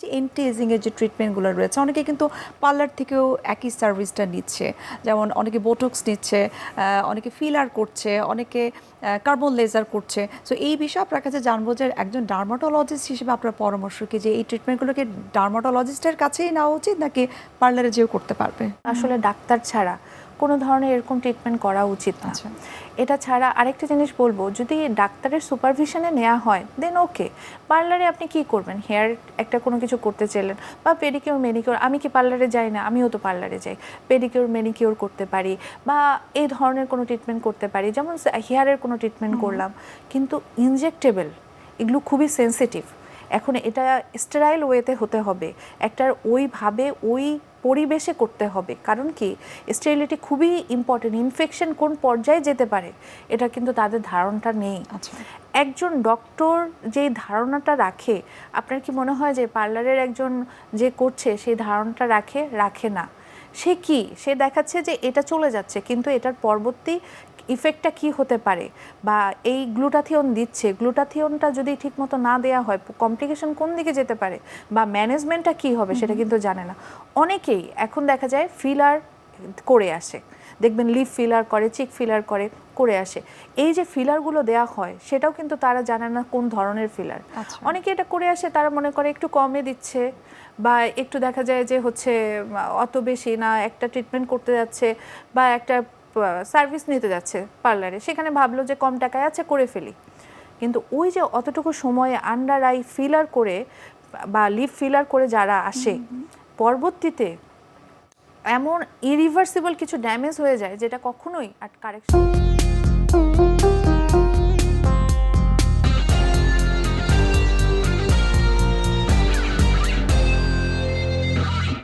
যে anti ageing এর যে ট্রিটমেন্টগুলো রয়েছে, অনেকে কিন্তু পার্লার থেকেও একই সার্ভিসটা নিচ্ছে। যেমন অনেকে বোটক্স নিচ্ছে অনেকে ফিলার করছে, অনেকে কার্বন লেজার করছে। সো এই বিষয়ে আপনার কাছে জানব যে একজন ডার্মাটোলজিস্ট হিসেবে আপনার পরামর্শ কি যে এই ট্রিটমেন্টগুলোকে ডার্মাটোলজিস্টের কাছেই নেওয়া উচিত নাকি পার্লারে যেও করতে পারবে? আসলে ডাক্তার ছাড়া কোনো ধরনের এরকম ট্রিটমেন্ট করা উচিত না। আচ্ছা। এটা ছাড়া আরেকটা জিনিস বলব যদি ডাক্তারের সুপারভিশনে নেওয়া হয় দেন ওকে পার্লারে আপনি কি করবেন? হেয়ার একটা কোনো কিছু করতে চাইলেন বা পেডিকিউর মেনিকিউর আমি কি পার্লারে যাই না? আমিও তো পার্লারে যাই। পেডিকিউর মেনিকিউর করতে পারি বা এই ধরনের কোনো ট্রিটমেন্ট করতে পারি। যেমন হেয়ারের কোনো ট্রিটমেন্ট করলাম কিন্তু ইনজেক্টেবল এগুলো খুবই সেনসিটিভ এখন এটা স্টেরাইল ওয়েতে হতে হবে। একটা ওইভাবে ওই পরিবেশে করতে হবে। কারণ কি? স্টেরিলিটি খুবই ইম্পর্টেন্ট ইনফেকশন কোন পর্যায়ে যেতে পারে এটা কিন্তু তাদের ধারণাটা নেই। আচ্ছা। একজন ডক্টর যেই ধারণাটা রাখে আপনার কি মনে হয় যে পার্লারের একজন যে করছে সেই ধারণাটা রাখে? রাখে না। সে কি? সে দেখাচ্ছে যে এটা চলে যাচ্ছে কিন্তু এটার পরবর্তী ইফেক্টটা কি হতে পারে? বা এই গ্লুটাথিয়ন দিচ্ছে গ্লুটাথিয়নটা যদি ঠিকমতো না দেওয়া হয় কমপ্লিকেশন কোন দিকে যেতে পারে? বা ম্যানেজমেন্টটা কি হবে সেটা কিন্তু জানে না। অনেকেই এখন দেখা যায় ফিলার করে আসে। দেখবেন লিপ ফিলার করে চিক ফিলার করে করে আসে। এই যে ফিলারগুলো দেওয়া হয় সেটাও কিন্তু তারা জানে না কোন ধরনের ফিলার আচ্ছা। অনেকে এটা করে আসে তারা মনে করে একটু কমে দিচ্ছে বা একটু দেখা যায় যে হচ্ছে অত বেশি না একটা ট্রিটমেন্ট করতে যাচ্ছে বা একটা সার্ভিস নিতে যাচ্ছে পার্লারে সেখানে ভাবলো যে কম টাকায় আছে করে ফেলি। কিন্তু ওই যে অতটুকু সময়ে আন্ডার আই ফিলার করে বা লিপ ফিলার করে যারা আসে পরবর্তীতে এমন ইরিভার্সিবল কিছু ড্যামেজ হয়ে যায় যেটা কখনোই আর কারেকশন